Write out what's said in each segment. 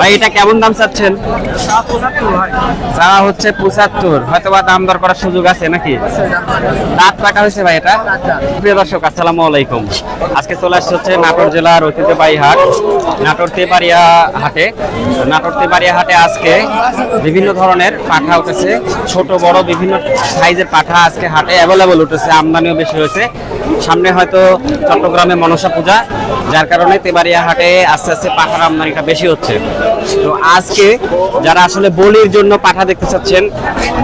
ভাই, এটা কেমন দাম চাচ্ছেন? হচ্ছে পঁচাত্তর। হয়তো বা করার সুযোগ আছে নাকি? হয়েছে ভাই এটা। আলাইকুম। আজকে চলে হচ্ছে নাটোর জেলার ঐতিহ্যবাহী হাট, নাটোর তেবাড়িয়া হাটে। নাটোর তেবাড়িয়া হাটে আজকে বিভিন্ন ধরনের পাঠা উঠেছে। ছোট, বড়, বিভিন্ন সাইজের পাঠা আজকে হাটে অ্যাভেলেবল উঠেছে, আমদানিও বেশি হয়েছে। সামনে হয়তো চট্টগ্রামে মনসা পূজা, যার কারণে তেবারিয়া হাটে আস্তে আস্তে পাঠার আমদানিটা বেশি হচ্ছে। তো আজকে যারা আসলে বলির জন্য পাঠা দেখতে চাচ্ছেন,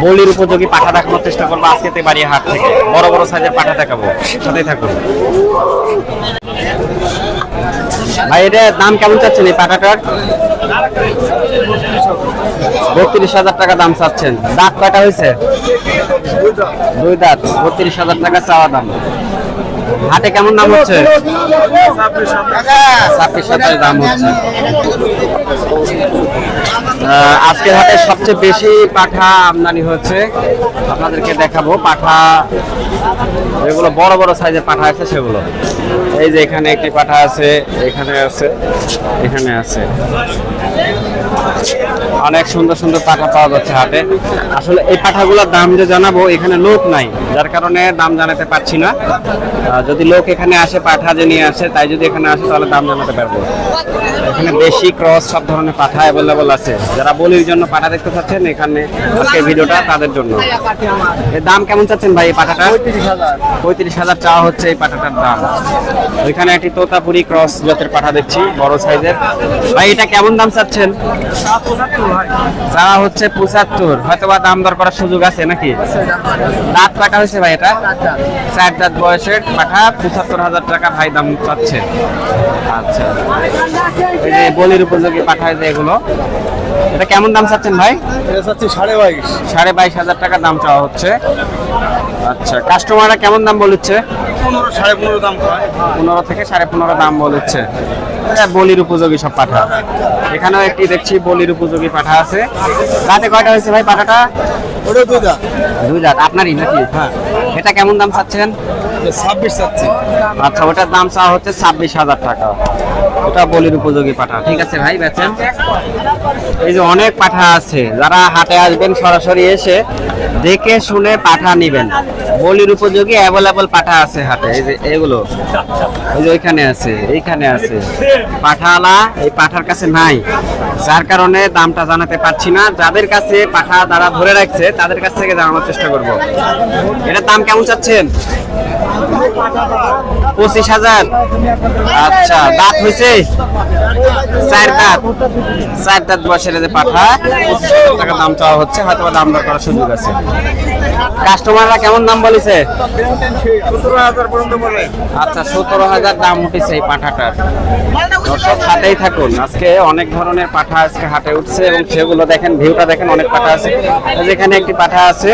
বলির উপযোগী পাঠা দেখানোর চেষ্টা করব আজকে তেবাড়িয়া হাট থেকে। বড় বড় সাইজের পাঠা দেখাবো। সাথেই থাকুন। ভাই, এটা দাম কেমন চাচ্ছেন এই পাঠাটার? বত্রিশ হাজার টাকা দাম চাচ্ছেন। দাঁত কয়টা হয়েছে? দুই দাঁত। বত্রিশ হাজার টাকা চাওয়া দাম। হাটে কেমন দাম হচ্ছে? দাম হচ্ছে। আজকের হাটে সবচেয়ে বেশি পাঠা আমদানি হচ্ছে। আপনাদেরকে দেখাবো, পাঠা যেগুলো বড় বড় সাইজের পাঠা আছে সেগুলো। এই যে এখানে একটি পাঠা আছে, এখানে আছে এখানে আছে। অনেক সুন্দর সুন্দর পাঠা পাওয়া যাচ্ছে হাটে। আসলে এই পাঠাগুলোর দাম যে জানাব, এখানে লোক নাই। যার কারণে দাম জানাতে পারছি না। যদি লোক এখানে আসে, পাঠা যে নিয়ে আসে, তাই যদি এখানে আসে, তাহলে দাম জানাতে পারব। এখানে বেশি ক্রস সব ধরনের পাঠা অ্যাভেলেবল আছে। যারা বলির জন্য পাঠা দেখতে চাচ্ছেন, এখানে আজকে ভিডিওটা তাদের জন্য। এর দাম কেমন চাচ্ছেন ভাই এই পাঠাটা? পঁয়ত্রিশ হাজার চাওয়া হচ্ছে এই পাঠাটার দাম। ওইখানে একটি তোতাপুরি ক্রস জাতের পাঠা দেখছি, বড় সাইজের ভাই, এটা কেমন দাম চাচ্ছেন? চাওয়া হচ্ছে পঁচাত্তর হয়তো বা দাম দর করার সুযোগ আছে নাকি? দাঁত কাটা হয়েছে ভাই এটা? চার দাঁত বয়সের পাঠা পঁচাত্তর হাজার টাকা ভাই দাম চাচ্ছে। আচ্ছা। এই যে বলির উপযোগী পাঠা যে এগুলো। এটা কেমন দাম চাচ্ছেন ভাই? এটা চাচ্ছি সাড়ে বাইশ। সাড়ে বাইশ হাজার টাকা দাম চাওয়া হচ্ছে। আচ্ছা কাস্টমাররা কেমন দাম বলছে? পনেরো সাড়ে পনেরো দাম হয়। পনেরো থেকে সাড়ে পনেরো দাম বলছে। এটা বলির উপযোগী সব পাঠা। এখানেও একটি দেখছি বলির উপযোগী পাঠা আছে। রাতে কয়টা হয়েছে ভাই পাঠাটা? ওটা দুই দাম দুই রাত আপনারই নাকি? হ্যাঁ। এটা কেমন দাম চাচ্ছেন? ছাব্বিশ চাচ্ছি। আচ্ছা ওটার দাম চাওয়া হচ্ছে ছাব্বিশ হাজার টাকা। ওটা বলির উপযোগী পাঠা। ঠিক আছে ভাই বেচেন। এই যে অনেক পাঠা আছে যারা হাটে আসবেন সরাসরি এসে দেখে শুনে পাঠা নেবেন। বলির উপযোগী অ্যাভেলেবল পাঠা আছে হাটে এই যে এগুলো। এই যে ওইখানে আছে, এইখানে আছে। পাঠালা, এই পাঠার কাছে নাই। যার কারণে দামটা জানাতে পারছি না। যাদের কাছে পাঠা তারা ধরে রাখছে, তাদের কাছ থেকে জানানোর চেষ্টা করব। এটার দাম কেমন চাচ্ছেন? পঁচিশ হাজার। আচ্ছা দাঁত হয়েছে চার দাঁত। চার দাঁত বয়সের যে পাঠা, পঁচিশ হাজার টাকা দাম চাওয়া হচ্ছে হয়তো দাম দর করার সুযোগ আছে। কাস্টমাররা কেমন দাম বলেছে? আচ্ছা সতেরো হাজার দাম উঠেছে এই পাঠাটার। দর্শক হাটেই থাকুন। আজকে অনেক ধরনের পাঠা আজকে হাটে উঠছে এবং সেগুলো দেখেন ভিউটা দেখেন অনেক পাঠা আছে। এই যে এখানে একটি পাঠা আছে।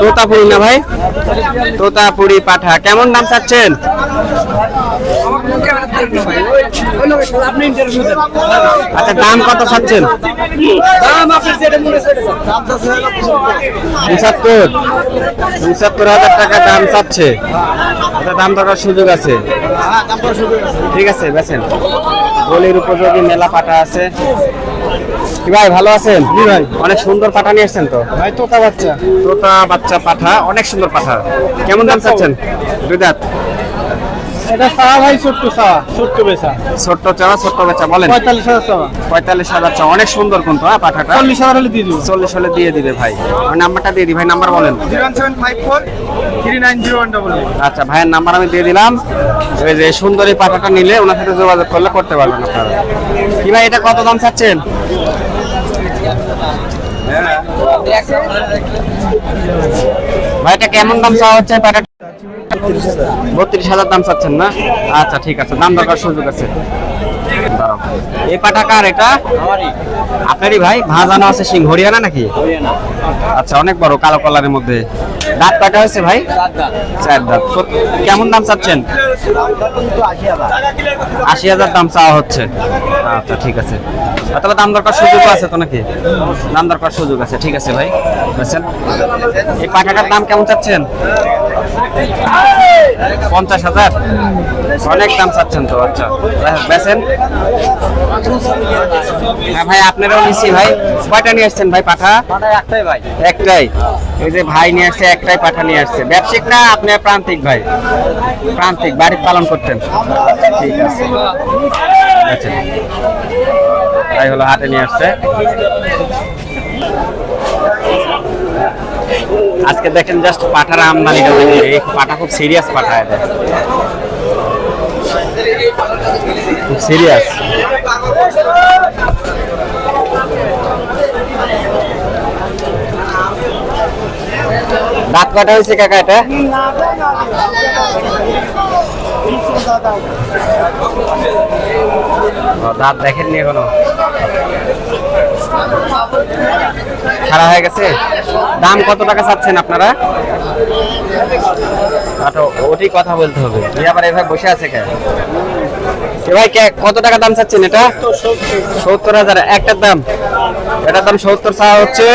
তোতা তোতাপুরি না ভাই? তোতাপুরি পাঠা। কেমন দাম চাচ্ছেন? আচ্ছা দাম কত চাচ্ছেন? পঁচাত্তর। পঁচাত্তর হাজার টাকা দাম চাচ্ছে। দাম দরকার সুযোগ আছে? ঠিক আছে বেছেন বলির উপযোগী মেলা পাটা আছে। কি ভাই ভালো আছেন? জি ভাই। অনেক সুন্দর পাঠা নিয়ে এসেছেন তো? ভাই তোতা বাচ্চা। তোতা বাচ্চা পাঠা অনেক সুন্দর পাঠা। কেমন দাম চাচ্ছেন? দুই দাঁত। এটা চাওয়া ভাই ছোট্ট চাওয়া ছোট্ট বেচা। ছোট্ট চাওয়া ছোট্ট বাচ্চা বলেন। পঁয়তাল্লিশ হাজার চাওয়া পঁয়তাল্লিশ হাজার চাওয়া অনেক সুন্দর কিন্তু হ্যাঁ পাঠাটা। চল্লিশ হাজার হলে দিয়ে দিব। চল্লিশ হলে দিয়ে দিবে ভাই। নাম্বারটা দিয়ে দিই ভাই নাম্বার বলেন। আচ্ছা ভাইয়ের নাম্বার আমি দিয়ে দিলাম। ওই যে সুন্দরী পাঠাটা নিলে ওনার সাথে যোগাযোগ করলে করতে পারবেন আপনারা। কি ভাই এটা কত দাম চাচ্ছেন? ভাই এটা কেমন দাম চাওয়া হচ্ছে? পাঠাটা বত্রিশ হাজার দাম চাচ্ছেন না? আচ্ছা ঠিক আছে। দাম দরকার সুযোগ আছে। এই পাটা কার এটা? আপনারই ভাই? ভাজানো আছে সিং হরিয়ানা নাকি? আচ্ছা অনেক বড় কালো কালারের মধ্যে। দাঁত কাটা হয়েছে ভাই? চার দাঁত। কেমন দাম চাচ্ছেন? আশি হাজার দাম চাওয়া হচ্ছে। আচ্ছা ঠিক আছে। তবে দাম দরকার সুযোগ আছে তো নাকি? দাম দরকার সুযোগ আছে, ঠিক আছে ভাই। বুঝছেন? এই পাখাটার দাম কেমন চাচ্ছেন? পঞ্চাশ হাজার? অনেক দাম চাচ্ছেন তো আচ্ছা। বেছেন হ্যাঁ ভাই, আপনারাও নিচ্ছি ভাই। কয়টা নিয়ে আসছেন ভাই পাঠা? একটাই। ভাই একটাই এই যে ভাই নিয়ে আসছে, একটাই পাঠা নিয়ে আসছে। ব্যবসায়িক না আপনি প্রান্তিক ভাই। প্রান্তিক বাড়ির পালন করতেন। ঠিক আছে। আচ্ছা। তাই হলো হাটে নিয়ে আসছে। আজকে দেখেন জাস্ট পাঠার আমদানিটা দেখেন, এই পাঠা খুব সিরিয়াস পাঠা এটা। খুব সিরিয়াস দাঁত কাটা হয়েছে কাকা এটা? দাঁত দেখেননি এখনও? খারাপ হয়ে গেছে? দাম কত টাকা চাচ্ছেন আপনারা? আচ্ছা ওটি কথা বলতে হবে। আবার এভাবে বসে আছে কে? ভাই, কে, কত টাকা দাম চাচ্ছেন এটা? সত্তর হাজার। একটার দাম। এটার দাম সত্তর চা হচ্ছে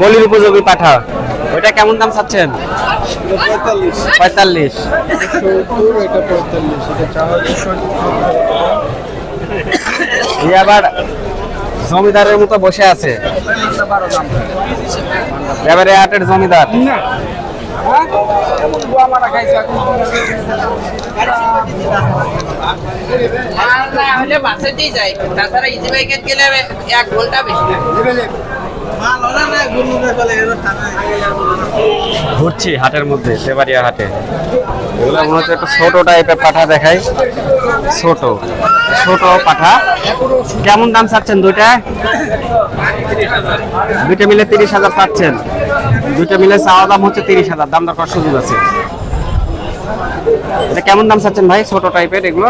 বলির উপযোগী পাঠা। ওইটা কেমন দাম চাচ্ছেন? পঁয়তাল্লিশ। আবার জমিদারের মতো বসে আছে। এবারে আটের জমিদার। হলে বাসাতেই যাই। তাছাড়া ইজি বাইকে গেলে এক ঘণ্টা বেশি লাগে। ঘুরছি হাটের মধ্যে সেবারিয়া হাটে। এগুলো মনে হচ্ছে একটা ছোট টাইপের পাঠা দেখাই। ছোট ছোট পাঠা। কেমন দাম চাচ্ছেন দুইটা? দুইটা মিলে তিরিশ হাজার চাচ্ছেন। দুইটা মিলে চাওয়া দাম হচ্ছে তিরিশ হাজার দাম দরকার সুযোগ আছে। এটা কেমন দাম চাচ্ছেন ভাই ছোট টাইপের এগুলো?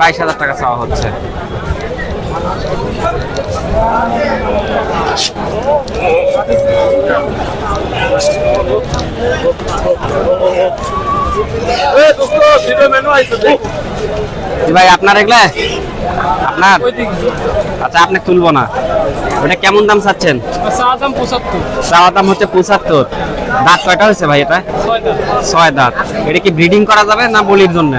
বাইশ হাজার টাকা চাওয়া হচ্ছে। ভাই আপনার এগুলা? আপনার? আচ্ছা আপনি তুলবো না। ওটা কেমন দাম চাচ্ছেন? চাওয়া দাম হচ্ছে পঁচাত্তর। দাঁত কয়টা হয়েছে ভাই এটা? ছয় দাঁত। এটা কি ব্রিডিং করা যাবে না বলির জন্য?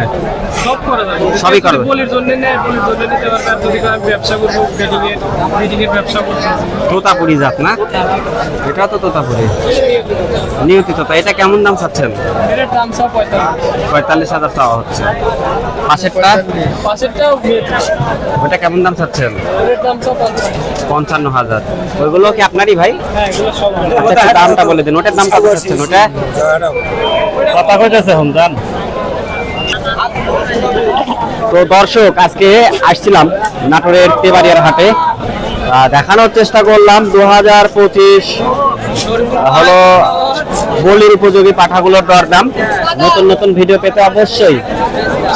সব করা যাবে সবই করা যাবে। বলির জন্য নেয় বলির জন্য নিতে পারবে। আর যদি আমি ব্যবসা করব ব্রিডিং এর ব্রিডিং এর ব্যবসা করব। তোতাপুরি জাত না? এটাও তো তোতাপুরি। নিয়মিত তো এটা কেমন দাম চাচ্ছেন? এর দাম সব পঁয়তাল্লিশ। পঁয়তাল্লিশ হাজার চাওয়া হচ্ছে। পাশেরটা? পাশেরটাও ওটা কেমন দাম চাচ্ছেন? এর দাম সব পঞ্চান্ন। হাজার। ওইগুলো কি আপনারই ভাই? হ্যাঁ এগুলো সব আচ্ছা দামটা বলে দিন। ওটার দাম কত চাচ্ছেন? ওটা? কথা কইতেছে হুমজান তো দর্শক, আজকে আসছিলাম নাটোরের তেবাড়িয়ার হাটে। দেখানোর চেষ্টা করলাম। দু হাজার পঁচিশ হলো বলির উপযোগী পাঠাগুলোর দরদাম। নতুন নতুন ভিডিও পেতে অবশ্যই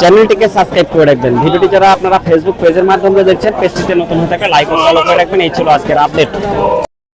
চ্যানেলটিকে সাবস্ক্রাইব করে রাখবেন। ভিডিওটি যারা আপনারা ফেসবুক পেজের মাধ্যমে দেখছেন পেজটিতে নতুন হয়ে থাকলে লাইক ও ফলো করে রাখবেন। এই ছিল আজকের আপডেট